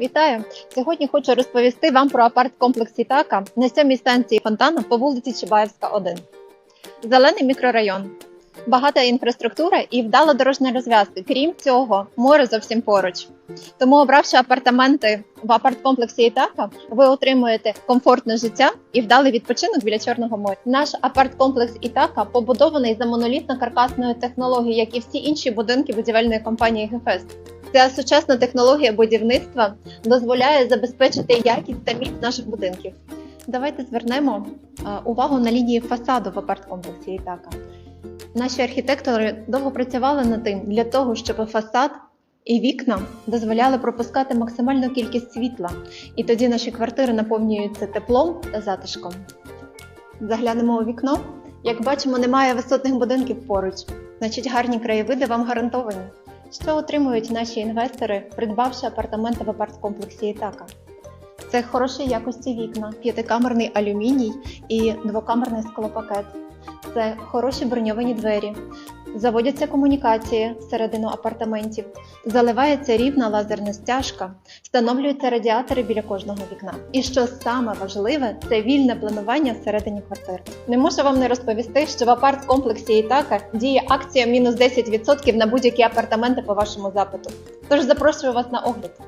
Вітаю! Сьогодні хочу розповісти вам про апарт-комплекс Ітака на сьомій станції фонтану по вулиці Чубаєвська, 1. Зелений мікрорайон, багата інфраструктура і вдала дорожня розв'язка. Крім цього, море зовсім поруч. Тому, обравши апартаменти в апарт-комплексі Ітака, ви отримуєте комфортне життя і вдалий відпочинок біля Чорного моря. Наш апарт-комплекс Ітака побудований за монолітно-каркасною технологією, як і всі інші будинки будівельної компанії Гефест. Ця сучасна технологія будівництва дозволяє забезпечити якість та міць наших будинків. Давайте звернемо е, увагу на лінії фасаду в апарт-комплексі Ітака. Наші архітектори довго працювали над тим для того, щоб фасад і вікна дозволяли пропускати максимальну кількість світла, і тоді наші квартири наповнюються теплом та затишком. Заглянемо у вікно. Як бачимо, немає висотних будинків поруч, значить гарні краєвиди вам гарантовані. Що отримують наші інвестори, придбавши апартаменти в апарт-комплексі Ітака? Це хорошої якості вікна, п'ятикамерний алюміній і двокамерний склопакет. Це хороші броньовані двері. Заводяться комунікації всередину апартаментів, заливається рівна лазерна стяжка, встановлюються радіатори біля кожного вікна. І що саме важливе, це вільне планування всередині квартир. Не можу вам не розповісти, що в апарт-комплексі Ітака діє акція мінус 10% на будь-які апартаменти по вашому запиту. Тож запрошую вас на огляд.